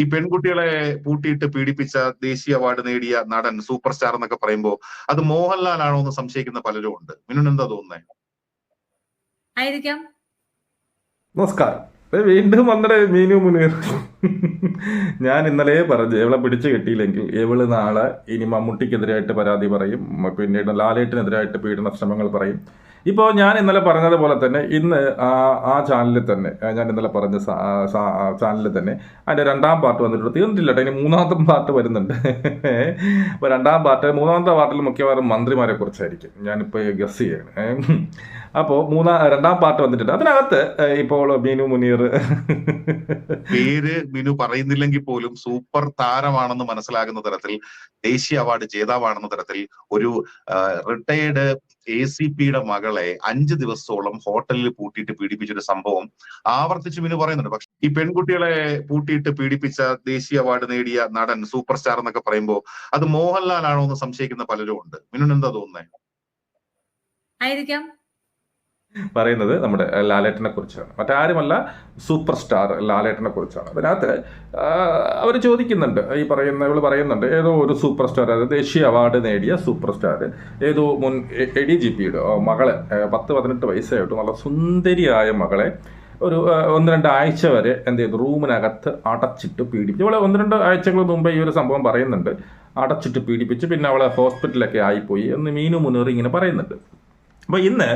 ഈ പെൺകുട്ടികളെ പൂട്ടിയിട്ട് പീഡിപ്പിച്ച ദേശീയ അവാർഡ് നേടിയ നടൻ സൂപ്പർ സ്റ്റാർ എന്നൊക്കെ പറയുമ്പോൾ അത് മോഹൻലാൽ ആണോ എന്ന് സംശയിക്കുന്ന പലരും ഉണ്ട്. മിനുന് എന്താ തോന്നുന്നത് ആയിരിക്കാം. നമസ്കാരം. വീണ്ടും വന്നടേ മീനു മുനീർ. ഞാൻ ഇന്നലെ പറഞ്ഞു ഇവളെ പിടിച്ചു കിട്ടിയില്ലെങ്കിൽ ഇവൾ നാളെ ഇനി മമ്മൂട്ടിക്കെതിരായിട്ട് പരാതി പറയും. പിന്നീട് ലാലേട്ടിനെതിരായിട്ട് പീഡന ശ്രമങ്ങൾ പറയും. ഇപ്പോൾ ഞാൻ ഇന്നലെ പറഞ്ഞതുപോലെ തന്നെ ഇന്ന് ആ ചാനലിൽ തന്നെ ഞാൻ ഇന്നലെ പറഞ്ഞ ചാനലിൽ തന്നെ അതിന്റെ രണ്ടാം പാർട്ട് വന്നിട്ടുണ്ട്. തീർന്നിട്ടില്ല കേട്ടോ ഇനി മൂന്നാമത്തെ പാർട്ട് വരുന്നുണ്ട്. അപ്പോൾ രണ്ടാം പാർട്ട് മൂന്നാമത്തെ പാർട്ടിൽ മുഖ്യമായും മന്ത്രിമാരെ കുറിച്ചായിരിക്കും. ഞാനിപ്പോൾ ഗസ് ചെയ്യാണ്. അപ്പോൾ മൂന്നാം രണ്ടാം പാർട്ട് വന്നിട്ടുണ്ട്. അതിനകത്ത് ഇപ്പോൾ മീനു മുനീർ. പേര് മീനു പറയുന്നില്ലെങ്കിൽ പോലും സൂപ്പർ താരമാണെന്ന് മനസ്സിലാകുന്ന തരത്തിൽ ദേശീയ അവാർഡ് ജേതാവാണെന്ന തരത്തിൽ ഒരു റിട്ടയേർഡ് എ സി പിയുടെ മകളെ അഞ്ച് ദിവസത്തോളം ഹോട്ടലിൽ പൂട്ടിയിട്ട് പീഡിപ്പിച്ചൊരു സംഭവം ആവർത്തിച്ചു മിനു പറയുന്നുണ്ട്. പക്ഷെ ഈ പെൺകുട്ടികളെ പൂട്ടിയിട്ട് പീഡിപ്പിച്ച ദേശീയ അവാർഡ് നേടിയ നടൻ സൂപ്പർ സ്റ്റാർ എന്നൊക്കെ പറയുമ്പോൾ അത് മോഹൻലാൽ ആണോ എന്ന് സംശയിക്കുന്ന പലരും ഉണ്ട്. മിനുന് എന്താ തോന്നുന്നത് ആയിരിക്കാം. പറയുന്നത് നമ്മുടെ ലാലേട്ടനെ കുറിച്ചാണ്. മറ്റാരുമല്ല സൂപ്പർ സ്റ്റാർ ലാലേട്ടനെ കുറിച്ചാണ്. അതിനകത്ത് അവർ ചോദിക്കുന്നുണ്ട്. ഈ പറയുന്ന ഇവൾ പറയുന്നുണ്ട് ഏതോ ഒരു സൂപ്പർ സ്റ്റാർ അതായത് ദേശീയ അവാർഡ് നേടിയ സൂപ്പർ സ്റ്റാർ ഏതോ മുൻ എ ഡി ജി പിയുടെ മകളെ പത്ത് പതിനെട്ട് വയസ്സായിട്ട് നല്ല സുന്ദരിയായ മകളെ ഒരു ഒന്ന് രണ്ട് ആഴ്ച വരെ എന്ത് ചെയ്തു? റൂമിനകത്ത് അടച്ചിട്ട് പീഡിപ്പിച്ചു. ഇവളെ ഒന്ന് രണ്ട് ആഴ്ചകൾ മുമ്പ് ഈ ഒരു സംഭവം പറയുന്നുണ്ട്. അടച്ചിട്ട് പീഡിപ്പിച്ച്. പിന്നെ അവളെ ഹോസ്പിറ്റലൊക്കെ ആയിപ്പോയി എന്ന് മീനു മുനീർ ഇങ്ങനെ പറയുന്നുണ്ട്. അപ്പോൾ ഇന്ന്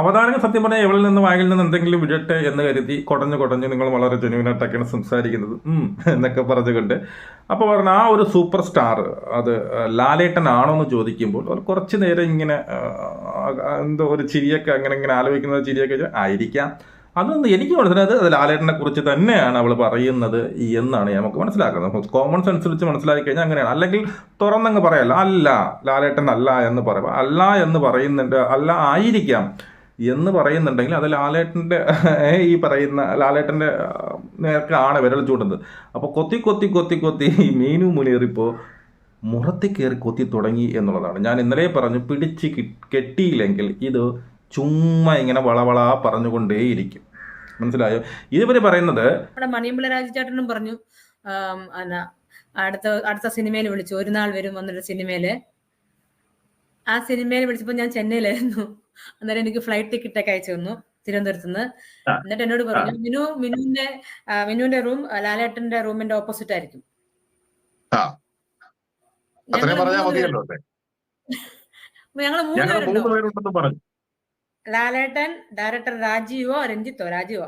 അവതാരകൻ സത്യം പറഞ്ഞാൽ ഇവളിൽ നിന്ന് വായിൽ നിന്ന് എന്തെങ്കിലും വിടട്ടെ എന്ന് കരുതി കുടഞ്ഞു കുടഞ്ഞ് നിങ്ങൾ വളരെ ജെനുവിനായിട്ടൊക്കെയാണ് സംസാരിക്കുന്നത്. എന്നൊക്കെ പറഞ്ഞുകൊണ്ട് അപ്പോൾ പറഞ്ഞ ആ ഒരു സൂപ്പർ സ്റ്റാർ അത് ലാലേട്ടൻ ആണോ എന്ന് ചോദിക്കുമ്പോൾ അവർ കുറച്ച് നേരം ഇങ്ങനെ എന്തോ ഒരു ചിരിയൊക്കെ അങ്ങനെ ഇങ്ങനെ ആലോചിക്കുന്ന ചിരിയൊക്കെ ആയിരിക്കാം. അതൊന്നും എനിക്ക് മനസ്സിലായത് അത് ലാലേട്ടനെ കുറിച്ച് തന്നെയാണ് അവൾ പറയുന്നത് എന്നാണ് നമുക്ക് മനസ്സിലാക്കുന്നത്. കോമൺ സെൻസ് വെച്ച് മനസ്സിലാക്കി കഴിഞ്ഞാൽ അങ്ങനെയാണ്. അല്ലെങ്കിൽ തുറന്നങ്ങ് പറയല്ല അല്ല ലാലേട്ടൻ അല്ല എന്ന് പറയുക അല്ല എന്ന് പറയുന്നുണ്ട് അല്ല ആയിരിക്കാം. എന്ന് പറയുന്നുണ്ടെങ്കിൽ അത് ലാലേട്ടന്റെ ഈ പറയുന്ന ലാലേട്ടന്റെ നേർക്കാണ് വിരൽ ചൂടുന്നത് അപ്പോൾ കൊത്തി കൊത്തി കൊത്തി കൊത്തി ഈ മീനു മുനേറിപ്പോൾ മുറത്തി കയറി കൊത്തി തുടങ്ങി എന്നുള്ളതാണ്. ഞാൻ ഇന്നലെ പറഞ്ഞു പിടിച്ച് കെട്ടിയില്ലെങ്കിൽ ഇത് ചുമ്മാ ഇങ്ങനെ വളവള പറഞ്ഞുകൊണ്ടേയിരിക്കും. മനസ്സിലായോ? ഇതുവരെ പറയുന്നത് നമ്മുടെ മണിയമ്പിള രാജചേട്ടനും പറഞ്ഞു അടുത്ത അടുത്ത സിനിമയിൽ വിളിച്ചു. ഒരു നാൾ വരും വന്നൊരു സിനിമയിൽ. ആ സിനിമയിൽ വിളിച്ചപ്പോ ഞാൻ ചെന്നൈയിലായിരുന്നു. അന്നേരം എനിക്ക് ഫ്ലൈറ്റ് ടിക്കറ്റ് ഒക്കെ അയച്ചു തന്നു തിരുവനന്തപുരത്ത് നിന്ന്. എന്നിട്ട് എന്നോട് പറഞ്ഞു മിനു മിനുവിന്റെ മിനുവിന്റെ റൂം ലാലേട്ടന്റെ റൂമിന്റെ ഓപ്പോസിറ്റ് ആയിരിക്കും. ഞങ്ങൾ മൂന്ന് പേരുണ്ടോ ലാലേട്ടൻ ഡയറക്ടർ രാജീവോ രഞ്ജിത്തോ രാജീവോ.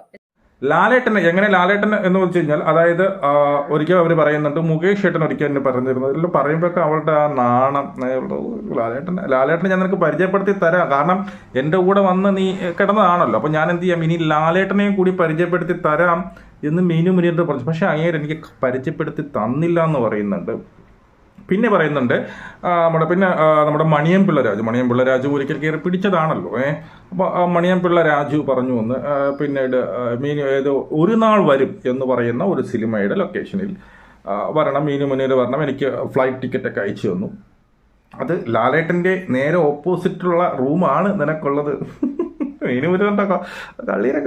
ലാലേട്ടന് എങ്ങനെ ലാലേട്ടൻ എന്ന് വെച്ച് കഴിഞ്ഞാൽ അതായത് ഒരിക്കൽ അവർ പറയുന്നുണ്ട് മുകേഷ് ഏട്ടൻ ഒരിക്കൽ എന്നെ പറഞ്ഞിരുന്നത് എല്ലാം പറയുമ്പോഴൊക്കെ അവളുടെ ആ നാണം ലാലേട്ടൻ ലാലേട്ടനെ ഞാൻ നിനക്ക് പരിചയപ്പെടുത്തി തരാം. കാരണം എന്റെ കൂടെ വന്ന് നീ കിടന്നതാണല്ലോ. അപ്പോൾ ഞാൻ എന്ത് ചെയ്യാം? ഇനി ലാലേട്ടനെയും കൂടി പരിചയപ്പെടുത്തി തരാം എന്ന് മീനു മുനിയുടെ പറഞ്ഞു. പക്ഷേ അങ്ങേര് എനിക്ക് പരിചയപ്പെടുത്തി തന്നില്ല എന്ന് പറയുന്നുണ്ട്. പിന്നെ പറയുന്നുണ്ട് നമ്മുടെ പിന്നെ നമ്മുടെ മണിയം പിള്ള രാജു. മണിയം പിള്ള രാജു ഒരിക്കൽ കയറി പിടിച്ചതാണല്ലോ ഏ? അപ്പോൾ ആ മണിയൻപിള്ള രാജു പറഞ്ഞു വന്ന് പിന്നീട് മീനു ഏതോ ഒരു നാൾ വരും എന്ന് പറയുന്ന ഒരു സിനിമയുടെ ലൊക്കേഷനിൽ വരണം മീനു മുനീർ വരണം എനിക്ക് ഫ്ലൈറ്റ് ടിക്കറ്റൊക്കെ അയച്ചു തന്നു. അത് ലാലേട്ടന്റെ നേരെ ഓപ്പോസിറ്റുള്ള റൂമാണ് നിനക്കുള്ളത്. മീനു ഒരു കണ്ട കള്ളീരെ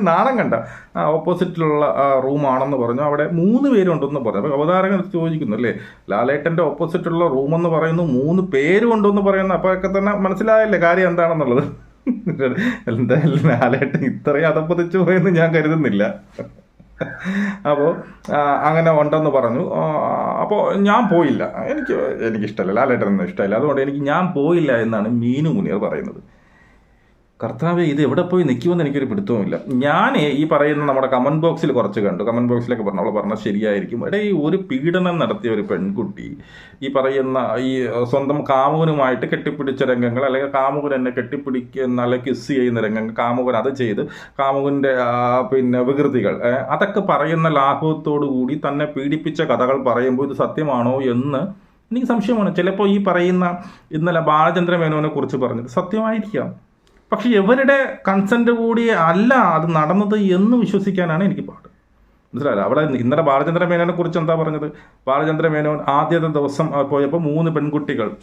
നാണം കണ്ട. ഓപ്പോസിറ്റിലുള്ള റൂമാണെന്ന് പറഞ്ഞു. അവിടെ മൂന്ന് പേരുണ്ടെന്ന് പറഞ്ഞു. അപ്പോൾ അവതാരകൻ ചോദിക്കുന്നു അല്ലേ? ലാലേട്ടന്റെ ഓപ്പോസിറ്റുള്ള റൂമെന്ന് പറയുന്നു മൂന്ന് പേരുണ്ടെന്ന് പറയുന്നു. അപ്പോഴൊക്കെ തന്നെ മനസ്സിലായല്ലേ കാര്യം എന്താണെന്നുള്ളത്. എന്തായാലും ലാലേട്ടൻ ഇത്രയും അതപ്പതിച്ചു പോയെന്ന് ഞാൻ കരുതുന്നില്ല. അപ്പോൾ അങ്ങനെ ഉണ്ടെന്ന് പറഞ്ഞു. അപ്പോൾ ഞാൻ പോയില്ല. എനിക്ക് എനിക്കിഷ്ടമല്ല ലാലേട്ടനൊന്നും ഇഷ്ടമല്ല. അതുകൊണ്ട് എനിക്ക് ഞാൻ പോയില്ല എന്നാണ് മീനു മുനിയർ പറയുന്നത്. കർത്താവ് ഇത് എവിടെ പോയി നിൽക്കുമെന്ന് എനിക്കൊരു പിടുത്തവുമില്ല. ഞാൻ ഈ പറയുന്ന നമ്മുടെ കമന്റ് ബോക്സിൽ കുറച്ച് കണ്ടു. കമന്റ് ബോക്സിലൊക്കെ പറഞ്ഞു അവൾ പറഞ്ഞാൽ ശരിയായിരിക്കും. ഇവിടെ ഈ ഒരു പീഡനം നടത്തിയ ഒരു പെൺകുട്ടി ഈ പറയുന്ന ഈ സ്വന്തം കാമുകനുമായിട്ട് കെട്ടിപ്പിടിച്ച രംഗങ്ങൾ അല്ലെങ്കിൽ കാമുകൻ എന്നെ കെട്ടിപ്പിടിക്കുന്ന അല്ലെങ്കിൽ കിസ് ചെയ്യുന്ന രംഗങ്ങൾ കാമുകൻ അത് ചെയ്ത് കാമുകന്റെ പിന്നെ വികൃതികൾ അതൊക്കെ പറയുന്ന ലാഘവത്തോടു കൂടി തന്നെ പീഡിപ്പിച്ച കഥകൾ പറയുമ്പോൾ ഇത് സത്യമാണോ എന്ന് എനിക്ക് സംശയമാണ്. ചിലപ്പോൾ ഈ പറയുന്ന ഇന്നലെ ബാലചന്ദ്ര മേനോനെ കുറിച്ച് പറഞ്ഞത് സത്യമായിരിക്കാം. പക്ഷെ ഇവരുടെ കൺസെന്റ് കൂടി അല്ല അത് നടന്നത് എന്ന് വിശ്വസിക്കാനാണ് എനിക്ക് പാട്. മനസ്സിലായില്ല അവിടെ ഇന്നലെ ബാലചന്ദ്ര മേനോനെ കുറിച്ച് എന്താ പറഞ്ഞത്? ബാലചന്ദ്ര മേനോൻ ആദ്യത്തെ ദിവസം പോയപ്പോൾ മൂന്ന് പെൺകുട്ടികൾ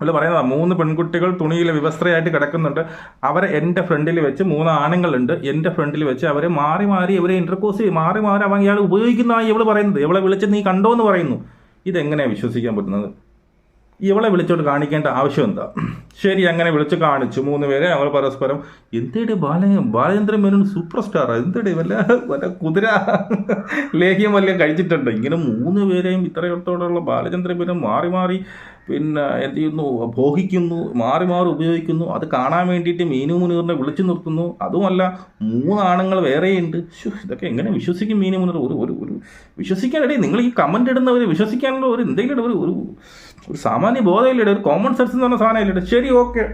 അല്ല പറയുന്നതാ മൂന്ന് പെൺകുട്ടികൾ തുണിയിൽ വിവസ്ത്രയായിട്ട് കിടക്കുന്നുണ്ട്. അവരെ എന്റെ ഫ്രണ്ടിൽ വെച്ച് മൂന്ന് ആണുങ്ങളുണ്ട്. എന്റെ ഫ്രണ്ടിൽ വെച്ച് അവരെ മാറി മാറി ഇവരെ ഇന്റർകോസ് ചെയ്യും മാറി മാറി അവൻ ഇയാൾ ഉപയോഗിക്കുന്നതാണ് ഇവൾ പറയുന്നത്. ഇവളെ വിളിച്ച് നീ കണ്ടോ എന്ന് പറയുന്നു. ഇതെങ്ങനെയാണ് വിശ്വസിക്കാൻ പറ്റുന്നത്? ഇവളെ വിളിച്ചോണ്ട് കാണിക്കേണ്ട ആവശ്യം എന്താ? ശരി അങ്ങനെ വിളിച്ച് കാണിച്ചു. മൂന്ന് പേരെ ഞങ്ങൾ പരസ്പരം എന്തേടി ബാല ബാലചന്ദ്രൻ മേനോൻ സൂപ്പർ സ്റ്റാർ എന്തേടി വല്ല വല്ല കുതിര ലേഹ്യം വല്ലതും കഴിച്ചിട്ടുണ്ട്? ഇങ്ങനെ മൂന്ന് പേരെയും ഇത്രയോടത്തോടുള്ള ബാലചന്ദ്രൻ മേനോൻ മാറി മാറി പിന്നെ എന്ത് ചെയ്യുന്നു? ഭോഹിക്കുന്നു മാറി മാറി ഉപയോഗിക്കുന്നു. അത് കാണാൻ വേണ്ടിയിട്ട് മീനു മുനീറിനെ വിളിച്ചു നിർത്തുന്നു. അതുമല്ല മൂന്നാണുങ്ങൾ വേറെയുണ്ട്. ഇതൊക്കെ എങ്ങനെ വിശ്വസിക്കും മീനു മുനീർ? ഒരു ഒരു ഒരു വിശ്വസിക്കാനിടയിൽ നിങ്ങൾ ഈ കമന്റ് ഇടുന്നവർ വിശ്വസിക്കാനുള്ള ഒരു എന്തെങ്കിലും ഒരു ഒരു ഒരു സാമാന്യ ബോധമില്ലേ ഒരു കോമൺ സെൻസ് എന്ന് പറഞ്ഞ സാധനം ഇല്ലേ ശരി ഓക്കെ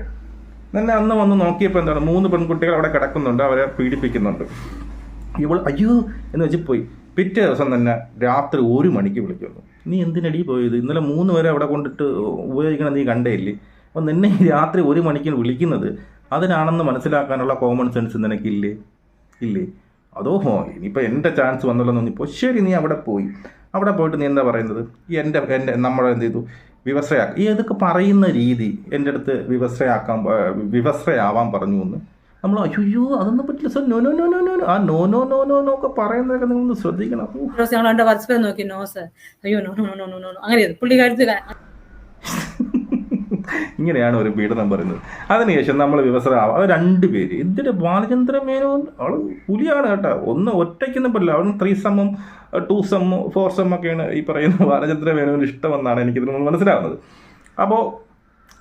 നല്ല അന്ന് വന്ന് നോക്കിയപ്പോൾ എന്താണ്? മൂന്ന് പെൺകുട്ടികൾ അവിടെ കിടക്കുന്നുണ്ട് അവരെ പീഡിപ്പിക്കുന്നുണ്ട്. ഇവൾ അയ്യോ എന്ന് വെച്ച് പോയി. പിറ്റേ ദിവസം തന്നെ രാത്രി ഒരു മണിക്ക് വിളിക്കുന്നു. നീ എന്തിനടി പോയത്? ഇന്നലെ മൂന്ന് പേരെ അവിടെ കൊണ്ടിട്ട് ഉപയോഗിക്കണം നീ കണ്ടേയില്ലേ? അപ്പം നിന്നെ രാത്രി ഒരു മണിക്ക് വിളിക്കുന്നത് അതിനാണെന്ന് മനസ്സിലാക്കാനുള്ള കോമൺ സെൻസ് നിനക്കില്ലേ? ഇല്ലേ? അതോ ഹോ ഇനിയിപ്പോൾ എന്റെ ചാൻസ് വന്നല്ലോ തോന്നിപ്പോൾ ശരി നീ അവിടെ പോയി. അവിടെ പോയിട്ട് നീ എന്താ പറയുന്നത്? എന്റെ എന്റെ നമ്മളെ എന്ത് ചെയ്തു? വിവസ്ത്രയാക്കുക ഈ ഇതൊക്കെ പറയുന്ന രീതി എന്റെ അടുത്ത് വിവസ്ത്രയാക്കാൻ വിവസ്രയാവാൻ വിവസ്ത്രയാവാൻ പറഞ്ഞു എന്ന് നമ്മൾ അയ്യോ അതൊന്നും പറ്റില്ല sir no no no no no. ആ no no no no no ഒക്കെ പറയുന്നതൊക്കെ നിങ്ങൾ ശ്രദ്ധിക്കണം പരസ്പരം നോക്കി നോ സർ അയ്യോ no no no no no അങ്ങനെ പുള്ളിക്കാരത്ത് ഇങ്ങനെയാണ് ഒരു പീഡനം പറയുന്നത്. അതിനുശേഷം നമ്മൾ വിവസരാവും അത് രണ്ട് പേര്. എന്തിന്റെ ബാലചന്ദ്ര മേനോൻ അവൾ പുലിയാണ് കേട്ടോ. ഒന്ന് ഒറ്റയ്ക്കൊന്നും പറ്റില്ല. അവൻ ത്രീ സമ്മും ടു സമ്മും ഫോർ സം ഒക്കെയാണ് ഈ പറയുന്ന ബാലചന്ദ്ര മേനോന് ഇഷ്ടമെന്നാണ് എനിക്കിതിൽ നിന്ന് മനസ്സിലാവുന്നത്. അപ്പോൾ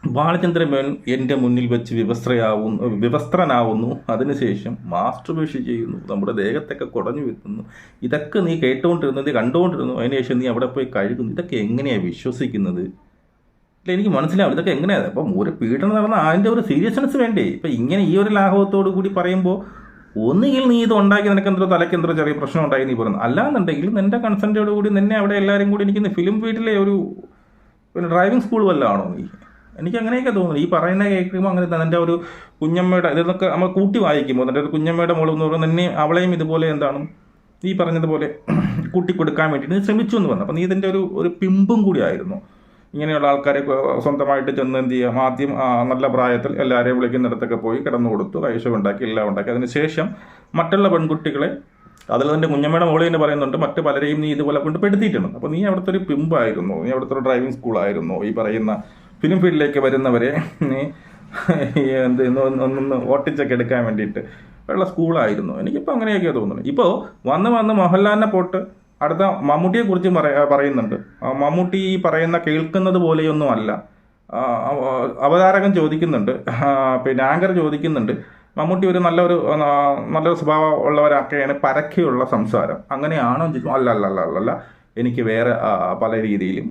ബാലചന്ദ്ര മേനോൻ എന്റെ മുന്നിൽ വെച്ച് വിവസ്ത്രയാവുന്നു വിവസ്ത്രനാവുന്നു. അതിനുശേഷം മാസ്റ്റർബേഷൻ ചെയ്യുന്നു. നമ്മുടെ ദേഹത്തൊക്കെ കുടഞ്ഞു വെക്കുന്നു ഇതൊക്കെ നീ കേട്ടുകൊണ്ടിരുന്നു നീ കണ്ടുകൊണ്ടിരുന്നു. അതിനുശേഷം നീ അവിടെ പോയി കഴുകുന്നു. ഇതൊക്കെ എങ്ങനെയാണ് വിശ്വസിക്കുന്നത്? ഇല്ല എനിക്ക് മനസ്സിലാവില്ല. ഇതൊക്കെ എങ്ങനെയാണ് അപ്പം ഒരു പീഡനം നടന്ന അതിന്റെ ഒരു സീരിയസ്നെസ് വേണ്ടേ? ഇപ്പം ഇങ്ങനെ ഈ ഒരു ലാഘവത്തോടു കൂടി പറയുമ്പോൾ ഒന്നുകിൽ നീ ഇത് ഉണ്ടാക്കി നിനക്ക് എന്തോ തലയ്ക്ക് എന്തോ ചെറിയ പ്രശ്നം ഉണ്ടായി നീ പറയുന്നു. അല്ലാന്നുണ്ടെങ്കിൽ നിന്റെ കൺസെന്റോട് കൂടി നിന്നെ അവിടെ എല്ലാവരും കൂടി എനിക്ക് ഫിലിം വീട്ടിലെ ഒരു പിന്നെ ഡ്രൈവിംഗ് സ്കൂൾ വല്ലതാണോ നീ? എനിക്ക് അങ്ങനെയൊക്കെ തോന്നുന്നു. ഈ പറയുന്ന കേൾക്കുമ്പോൾ അങ്ങനെ തന്നെ എന്റെ ഒരു കുഞ്ഞമ്മയുടെ ഇതൊക്കെ നമ്മൾ കൂട്ടി വായിക്കുമ്പോൾ എന്റെ ഒരു കുഞ്ഞമ്മയുടെ മോൾ എന്ന് പറയുന്നത് നിന്നെ അവളെയും ഇതുപോലെ എന്താണ് ഈ പറഞ്ഞതുപോലെ കൂട്ടി കൊടുക്കാൻ വേണ്ടിയിട്ട് നീ ശ്രമിച്ചു എന്ന് പറഞ്ഞു. അപ്പം നീ ഇതിന്റെ ഒരു ഒരു പിമ്പും കൂടി ആയിരുന്നു. ഇങ്ങനെയുള്ള ആൾക്കാരെ സ്വന്തമായിട്ട് ചെന്ന് എന്ത് ചെയ്യാം ആദ്യം നല്ല പ്രായത്തിൽ എല്ലാവരെയും വിളിക്കുന്നിടത്തൊക്കെ പോയി കിടന്നു കൊടുത്തു കൈശം ഉണ്ടാക്കി എല്ലാം ഉണ്ടാക്കി. അതിനുശേഷം മറ്റുള്ള പെൺകുട്ടികളെ അതിൽ തന്നെ കുഞ്ഞമ്മയുടെ മോളി തന്നെ പറയുന്നുണ്ട് മറ്റു പലരെയും നീ ഇതുപോലെ കൊണ്ട് പെടുത്തിയിട്ടുണ്ട്. അപ്പോൾ നീ അവിടുത്തെ ഒരു പിമ്പായിരുന്നു. നീ അവിടുത്തെ ഒരു ഡ്രൈവിംഗ് സ്കൂളായിരുന്നു ഈ പറയുന്ന ഫിലിം ഫീൽഡിലേക്ക് വരുന്നവരെ നീ എന്ത് ഒന്നൊന്ന് ഒന്ന് ഒന്ന് ഓട്ടിച്ചൊക്കെ എടുക്കാൻ വേണ്ടിയിട്ട് ഉള്ള സ്കൂളായിരുന്നു എനിക്കിപ്പോൾ അങ്ങനെയൊക്കെ തോന്നുന്നു ഇപ്പോൾ വന്ന് വന്ന് മോഹൻലാലിനെ പോട്ട് അടുത്ത മമ്മൂട്ടിയെ കുറിച്ച് പറയുന്നുണ്ട്. മമ്മൂട്ടി ഈ പറയുന്ന കേൾക്കുന്നത് പോലെയൊന്നും അല്ല അവതാരകൻ ചോദിക്കുന്നുണ്ട്. പിന്നെ ആങ്കർ ചോദിക്കുന്നുണ്ട്. മമ്മൂട്ടി ഒരു നല്ലൊരു നല്ലൊരു സ്വഭാവം ഉള്ളവരൊക്കെയാണ് പരക്കെയുള്ള സംസാരം. അങ്ങനെയാണോ ചോദിക്കും. അല്ല അല്ല അല്ല അല്ല എനിക്ക് വേറെ പല രീതിയിലും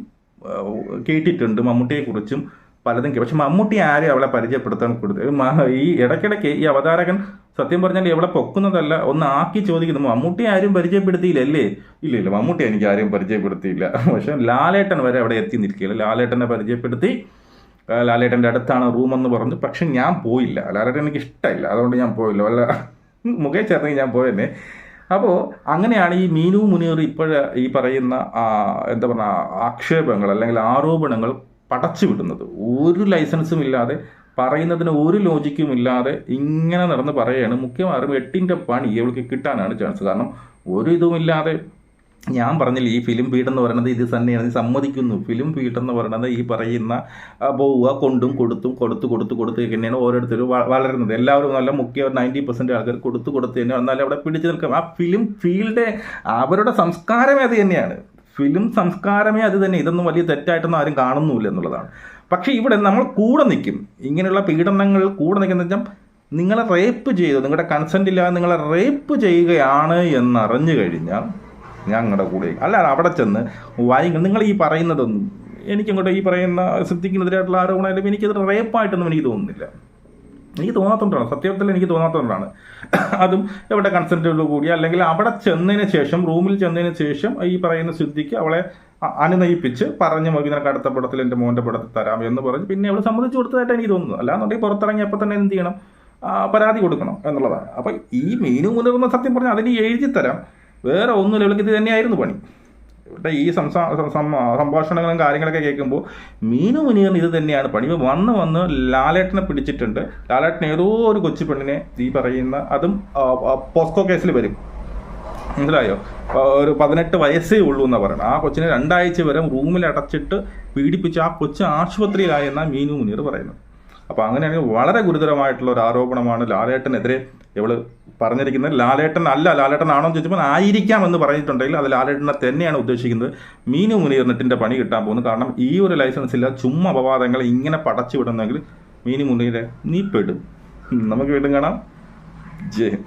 കേട്ടിട്ടുണ്ട് മമ്മൂട്ടിയെക്കുറിച്ചും പലതും പക്ഷെ മമ്മൂട്ടി ആരെയും അവളെ പരിചയപ്പെടുത്താൻ കൊടുത്ത് ഈ ഇടയ്ക്കിടയ്ക്ക് ഈ അവതാരകൻ സത്യം പറഞ്ഞാൽ എവിടെ പൊക്കുന്നതല്ല ഒന്ന് ആക്കി ചോദിക്കുന്നു. മമ്മൂട്ടി ആരും പരിചയപ്പെടുത്തിയില്ലല്ലേ? ഇല്ല ഇല്ല മമ്മൂട്ടി എനിക്ക് ആരും പരിചയപ്പെടുത്തിയില്ല. പക്ഷെ ലാലേട്ടൻ വരെ അവിടെ എത്തി നിൽക്കുകയില്ല ലാലേട്ടനെ പരിചയപ്പെടുത്തി ലാലേട്ടന്റെ അടുത്താണ് റൂമെന്ന് പറഞ്ഞു പക്ഷെ ഞാൻ പോയില്ല. ലാലേട്ടൻ എനിക്ക് ഇഷ്ടമില്ല അതുകൊണ്ട് ഞാൻ പോയില്ല. വല്ല മുഖേ ചേർന്നെങ്കിൽ ഞാൻ പോയെന്നെ. അപ്പോൾ അങ്ങനെയാണ് ഈ മീനു മുനീർ ഇപ്പോഴ ഈ പറയുന്ന എന്താ പറയുക ആക്ഷേപങ്ങൾ അല്ലെങ്കിൽ ആരോപണങ്ങൾ പടച്ചു വിടുന്നത് ഒരു ലൈസൻസും ഇല്ലാതെ പറയുന്നതിന് ഒരു ലോജിക്കും ഇല്ലാതെ ഇങ്ങനെ നടന്ന് പറയുകയാണ്. മുഖ്യമായും എട്ടിന്റെ പണി ഇവൾക്ക് കിട്ടാനാണ് ചാൻസ് കാരണം ഒരു ഇതുമില്ലാതെ ഞാൻ പറഞ്ഞില്ല ഈ ഫിലിം എന്ന് പറയുന്നത് ഇത് തന്നെയാണ്. സമ്മതിക്കുന്നു. ഫിലിം എന്ന് പറയുന്നത് ഈ പറയുന്ന പോവുക കൊണ്ടും കൊടുത്തും കൊടുത്തു കൊടുത്തു കൊടുത്ത് തന്നെയാണ് ഓരോരുത്തരും വളരുന്നത്. എല്ലാവരും നല്ല മുഖ്യ നയന്റി പെർസെന്റ് ആൾക്കാർ കൊടുത്തു കൊടുത്ത് തന്നെ എന്നാലും അവിടെ പിടിച്ചു നിൽക്കാം ആ ഫിലിം ഫീൽഡ് അവരുടെ സംസ്കാരമേ അത് തന്നെയാണ്. ഫിലിം സംസ്കാരമേ അത് തന്നെ. ഇതൊന്നും വലിയ തെറ്റായിട്ടൊന്നും ആരും കാണുന്നുമില്ല എന്നുള്ളതാണ്. പക്ഷേ ഇവിടെ നമ്മൾ കൂടെ നിൽക്കും. ഇങ്ങനെയുള്ള പീഡനങ്ങൾ കൂടെ നിൽക്കുന്ന വെച്ചാൽ നിങ്ങളെ റേപ്പ് ചെയ്തു നിങ്ങളുടെ കൺസെന്റ് ഇല്ലാതെ നിങ്ങളെ റേപ്പ് ചെയ്യുകയാണ് എന്നറിഞ്ഞു കഴിഞ്ഞാൽ ഞങ്ങളുടെ കൂടെ അല്ല അവിടെ ചെന്ന് വായിക്കും നിങ്ങൾ ഈ പറയുന്നതൊന്നും എനിക്കങ്ങോട്ട് ഈ പറയുന്ന സിദ്ധിക്കുന്നതിനായിട്ടുള്ള ആരോപണമായാലും എനിക്കത് റേപ്പായിട്ടൊന്നും എനിക്ക് തോന്നുന്നില്ല. എനിക്ക് തോന്നാത്തതുകൊണ്ടാണ് സത്യത്തിൽ എനിക്ക് തോന്നാത്തതുകൊണ്ടാണ് അതും എവിടെ കൺസെന്റോട് കൂടി അല്ലെങ്കിൽ അവിടെ ചെന്നതിന് ശേഷം റൂമിൽ ചെന്നതിന് ശേഷം ഈ പറയുന്ന സിദ്ധിക്ക് അവളെ അനുനയിപ്പിച്ച് പറഞ്ഞ് മതി നിനക്ക് അടുത്ത പടത്തിൽ എന്റെ മോന്റെ പടത്തിൽ തരാം എന്ന് പറഞ്ഞ് പിന്നെ അവൾ സമ്മതിച്ചു കൊടുത്തതായിട്ട് എനിക്ക് തോന്നുന്നു. അല്ലാന്നുണ്ടെങ്കിൽ പുറത്തിറങ്ങിയപ്പോൾ തന്നെ എന്ത് ചെയ്യണം? പരാതി കൊടുക്കണം എന്നുള്ളതാണ്. അപ്പം ഈ മീനു മുതിർന്ന സത്യം പറഞ്ഞാൽ അതിന് എഴുതി തരാം വേറെ ഒന്നുമില്ല. ഇവൾക്ക് ഇത് തന്നെയായിരുന്നു പണി. ഈ സംഭാഷണങ്ങളും കാര്യങ്ങളൊക്കെ കേൾക്കുമ്പോൾ മീനു മുനീറിന് ഇത് തന്നെയാണ് പണി. വന്ന് വന്ന് ലാലേട്ടനെ പിടിച്ചിട്ടുണ്ട്. ലാലേട്ടൻ ഏതോ ഒരു കൊച്ചു പെണ്ണിനെ ഈ പറയുന്ന അതും പോസ്കോ കേസിൽ വരും. മനസ്സിലായോ? ഒരു പതിനെട്ട് വയസ്സേ ഉള്ളൂ എന്നാണ് പറയുന്നത്. ആ കൊച്ചിനെ രണ്ടാഴ്ച വരെ റൂമിൽ അടച്ചിട്ട് പീഡിപ്പിച്ച് ആ കൊച്ചു ആശുപത്രിയിലായി എന്നാണ് മീനു മുനീർ പറയുന്നത്. അപ്പോൾ അങ്ങനെയാണെങ്കിൽ വളരെ ഗുരുതരമായിട്ടുള്ള ഒരു ആരോപണമാണ് ലാലേട്ടനെതിരെ ഇവൾ പറഞ്ഞിരിക്കുന്നത്. ലാലേട്ടൻ അല്ല ലാലേട്ടൻ ആണോ എന്ന് ചോദിച്ചപ്പോൾ ആയിരിക്കാം എന്ന് പറഞ്ഞിട്ടുണ്ടെങ്കിൽ അത് ലാലേട്ടനെ തന്നെയാണ് ഉദ്ദേശിക്കുന്നത്. മീനു മുനീറിനെട്ടിന്റെ പണി കിട്ടാൻ പോകുന്നു. കാരണം ഈ ഒരു ലൈസൻസ് ഇല്ല. ചുമ്മാ അപവാദങ്ങൾ ഇങ്ങനെ പടച്ചു വിടുന്നെങ്കിൽ മീനു മുനീറെ നീ നമുക്ക് വീണ്ടും കാണാം. ജയ്